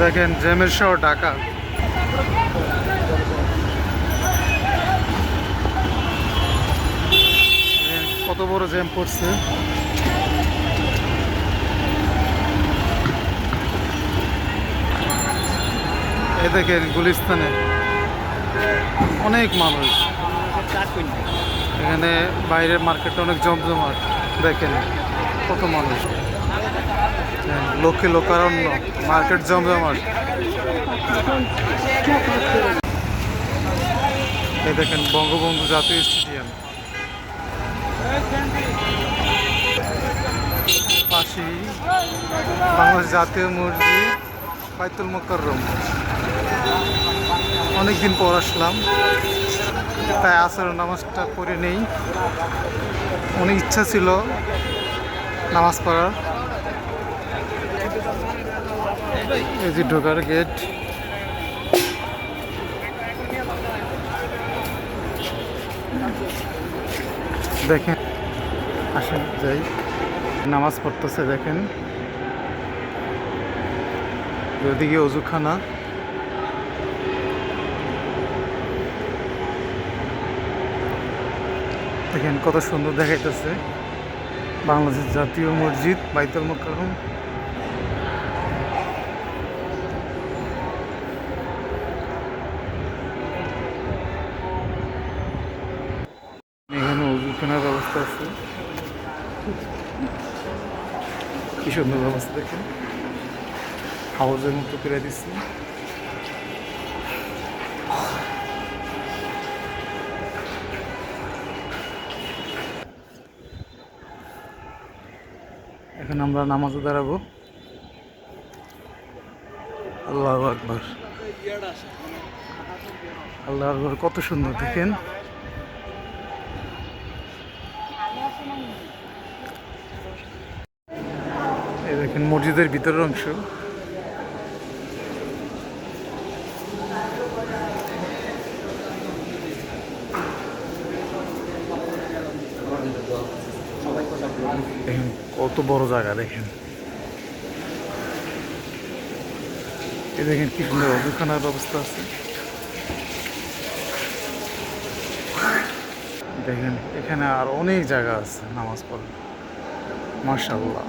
দেখেন জ্যামের শহর ঢাকা। কত বড় জ্যাম পড়ছে। এ দেখেন গুলিস্তানে অনেক মানুষ। এখানে বাইরের মার্কেটটা অনেক জমজমাট, দেখেন কত মানুষ। লোকে লোকারণ্য মার্কেট জমজমাট। এই দেখেন বঙ্গবন্ধু জাতীয় স্টেডিয়াম। পাশেই বাংলাদেশ জাতীয় মসজিদ, বাইতুল মোকাররম। অনেকদিন পর আসলাম, তাই আসর নামাজটা পড়ে নেই। অনেক ইচ্ছা ছিল নামাজ পড়ার। এই ঢোকার গেট দেখেন, আসেন, যাই। নামাজ পড়তেছে, দেখেন। ওদিকে অজুখানা। দেখেন কত সুন্দর দেখাইতেছে। বাংলাদেশ জাতীয় মসজিদ, বাইতুল মোকাররম। অজুখানার ব্যবস্থা আছে। কি সুন্দর ব্যবস্থা দেখেন। হাউজের মতো করে দিচ্ছে এখন আমরা নামাজে দাঁড়াবো। আল্লাহ আকবর। আল্লাহ আকবর, কত সুন্দর দেখেন। দেখেন মসজিদের ভিতরের অংশ। দেখেন কত বড় জায়গা, দেখেন। এ দেখেন কি সুন্দর অজুখানার ব্যবস্থা আছে। দেখেন এখানে আর অনেক জায়গা আছে নামাজ পড়ার। মার্শাল্লাহ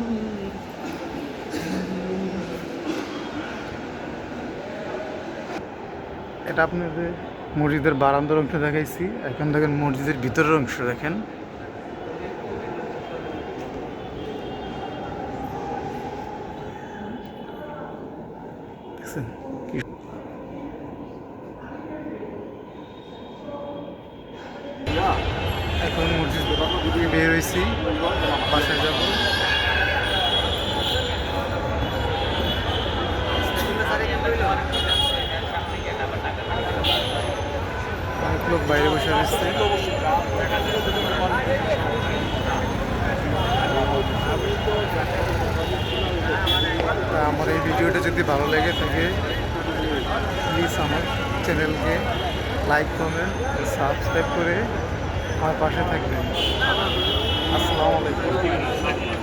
এটা আপনাদের মসজিদের বারান্দার অংশ দেখাইছি। এখন দেখেন মসজিদের ভিতরের অংশ দেখেন। এখন মসজিদ বের হয়েছি বাসায় যাব অনেক লোক বাইরে বসে রয়েছে আমার এই ভিডিওটা যদি ভালো লেগে থাকে প্লিজ আমার চ্যানেলকে লাইক কমেন্ট সাবস্ক্রাইব করে আমার পাশে থাকবেন। আসসালামু আলাইকুম।